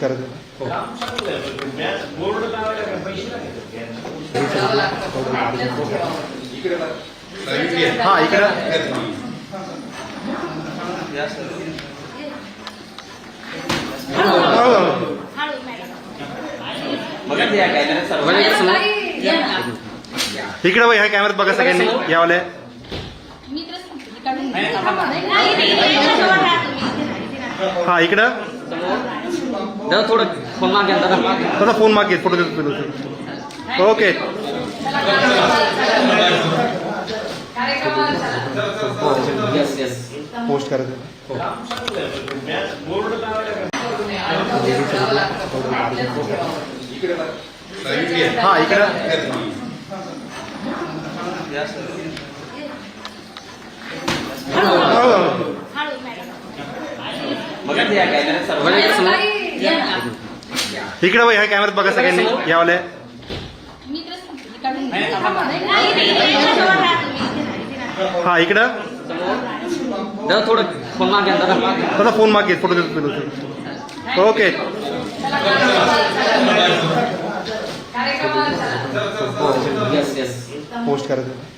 कर देणार हा इकडे बघ ह्या कॅमेरात बघा सगळ्यांनी वाले हाँ इकड़ जरा थोड़ा फोन मार के अंदर थोड़ा फोन मांगे फोटो तो ओके यस यस पोस्ट कर दे हाँ इकड़ा मगर दिया क्या सर इकडे बाई ह्या कॅमेरात बघा सगळ्यांनी यावले हा इकडं थोडं फोन मागे थोडा फोन मागे फोटो देतो ओके पोस्ट करायचं